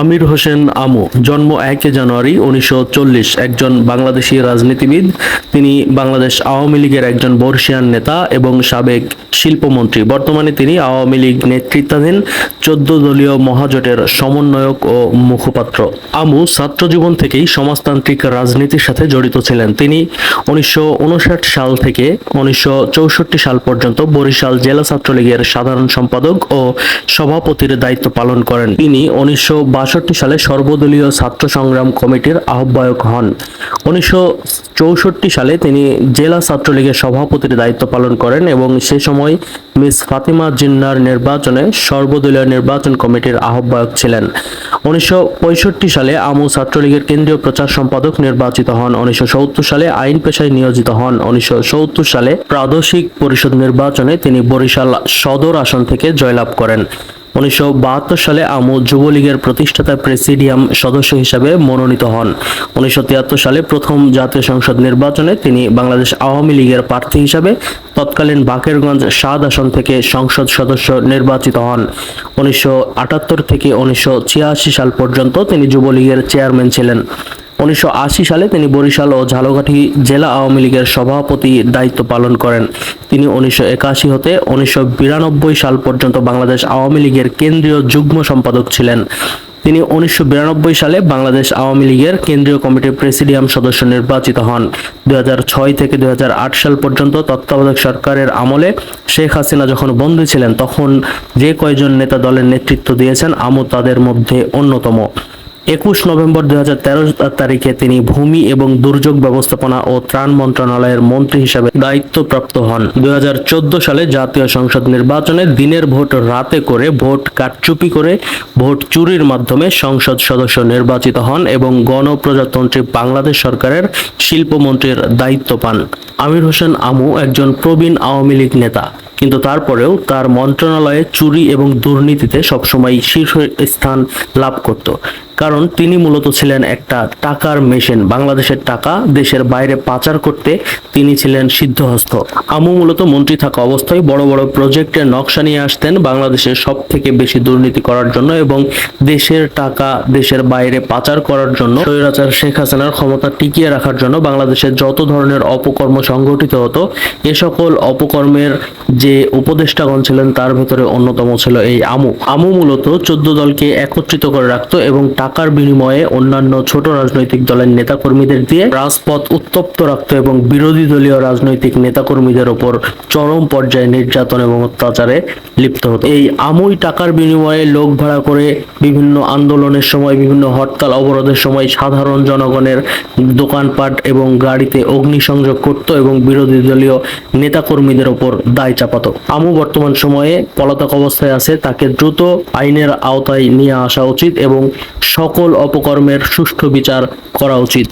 আমির হোসেন আমু, জন্ম একে জানুয়ারি উনিশশো চল্লিশ, একজন বাংলাদেশি রাজনীতিবিদ। তিনি বাংলাদেশ আওয়ামী লীগের একজন বর্ষিয়ান নেতা এবং সাবেক শিল্পমন্ত্রী। বর্তমানে তিনি আওয়ামী লীগ নেতৃত্বাধীন চোদ্দ দলীয় মহাজোটের সমন্বয়ক ও মুখপাত্র। আমু ছাত্র জীবন থেকেই সমাজতান্ত্রিক রাজনীতির সাথে জড়িত ছিলেন। তিনি উনিশশো উনষাট সাল থেকে উনিশশো চৌষট্টি সাল পর্যন্ত বরিশাল জেলা ছাত্রলীগের সাধারণ সম্পাদক ও সভাপতির দায়িত্ব পালন করেন। তিনি উনিশশো সালে সর্বদলীয় ছাত্র সংগ্রাম কমিটির আহ্বায়ক হন। উনিশশো চৌষট্টি সালে তিনি জেলা ছাত্রলীগের সভাপতির দায়িত্ব পালন করেন এবং সে সময় মিস ফাতিমা জিন্নার নির্বাচনে সর্বদলীয় নির্বাচন কমিটির আহ্বায়ক ছিলেন। উনিশশো পঁয়ষট্টি সালে আমু ছাত্রলীগের কেন্দ্রীয় প্রচার সম্পাদক নির্বাচিত হন। উনিশশো সত্তর সালে আইন পেশায় নিয়োজিত হন। উনিশশো সত্তর সালে প্রাদেশিক পরিষদ নির্বাচনে তিনি বরিশাল সদর আসন থেকে জয়লাভ করেন। উনিশশো বাহাত্তর সালে আমু যুবলীগের প্রতিষ্ঠাতা প্রেসিডিয়াম সদস্য হিসাবে মনোনীত হন। উনিশশো তিয়াত্তর সালে প্রথম জাতীয় সংসদ নির্বাচনে তিনি বাংলাদেশ আওয়ামী লীগের প্রার্থী হিসাবে তৎকালীন বাকেরগঞ্জ সাত আসন থেকে সংসদ সদস্য নির্বাচিত হন। উনিশশো আটাত্তর থেকে উনিশশো ছিয়াশি সাল পর্যন্ত তিনি যুবলীগের চেয়ারম্যান ছিলেন। উনিশশো আশি সালে তিনি বরিশাল ও ঝালকাঠি জেলা আওয়ামী লীগের সভাপতি দায়িত্ব পালন করেন। তিনি উনিশশো একাশি হতে উনিশশো বিরানব্বই সাল পর্যন্ত বাংলাদেশ আওয়ামী লীগের কেন্দ্রীয় যুগ্ম সম্পাদক ছিলেন। তিনি উনিশশো বিরানব্বই সালে বাংলাদেশ আওয়ামী লীগের কেন্দ্রীয় কমিটির প্রেসিডিয়াম সদস্য নির্বাচিত হন। দুই হাজার ছয় থেকে দুই হাজার আট সাল পর্যন্ত তত্ত্বাবধায়ক সরকারের আমলে শেখ হাসিনা যখন বন্দী ছিলেন, তখন যে কয়জন নেতা দলের নেতৃত্ব দিয়েছেন আমু তাদের মধ্যে অন্যতম। একুশ নভেম্বর দুই হাজার তেরো তারিখে তিনি ভূমি এবং দুর্যোগ ব্যবস্থাপনা ও ত্রাণ মন্ত্রণালয়ের মন্ত্রী হিসাবে দায়িত্বপ্রাপ্ত হন। দুই সালে জাতীয় সংসদ নির্বাচনে দিনের ভোট রাতে করে ভোট কারচুপি করে ভোট চুরির মাধ্যমে সংসদ সদস্য নির্বাচিত হন এবং গণপ্রজাতন্ত্রী বাংলাদেশ সরকারের শিল্পমন্ত্রীর দায়িত্ব পান। আমির হোসেন আমু একজন প্রবীণ আওয়ামী লীগ নেতা, কিন্তু তারপরেও তার মন্ত্রণালয়ে চুরি এবং দুর্নীতিতে সবসময় শীর্ষ স্থান লাভ করত। কারণ তিনি মূলত ছিলেন একটা টাকার মেশিন, বাংলাদেশের টাকা দেশের বাইরে পাচার করতে তিনি ছিলেন সিদ্ধহস্ত। আমু মূলত মন্ত্রী থাকা অবস্থায় বড় বড় প্রজেক্টের নকশা নিয়ে আসতেন বাংলাদেশের সব থেকে বেশি দুর্নীতি করার জন্য এবং দেশের টাকা দেশের বাইরে পাচার করার জন্য স্বৈরাচার শেখ হাসিনার ক্ষমতা টিকিয়ে রাখার জন্য বাংলাদেশের যত ধরনের অপকর্ম সংগঠিত হতো, এ সকল অপকর্মের যে উপদেষ্টাগণ ছিলেন তার ভেতরে অন্যতম ছিল এই আমু। আমু মূলত চোদ্দ দলকে একত্রিত করে রাখত এবং টাকার বিনিময়ে অন্যান্য ছোট রাজনৈতিক দলের নেতাকর্মীদের দিয়ে রাজপথ উত্তপ্ত রাখত এবং বিরোধী দলীয় রাজনৈতিক নেতাকর্মীদের ওপর চরম পর্যায়ে নির্যাতন এবং অত্যাচারে লিপ্ত হতো এই আমুই টাকার বিনিময়ে লোক ভাড়া করে বিভিন্ন আন্দোলনের সময়, বিভিন্ন হরতাল অবরোধের সময় সাধারণ জনগণের দোকানপাট এবং গাড়িতে অগ্নিসংযোগ করত এবং বিরোধী দলীয় নেতাকর্মীদের ওপর দায় চাপাতো। আমু বর্তমান সময়ে পলাতক অবস্থায় আছে, তাকে দ্রুত আইনের আওতায় নিয়ে আসা উচিত এবং সকল অপকর্মের সুষ্ঠু বিচার করা উচিত।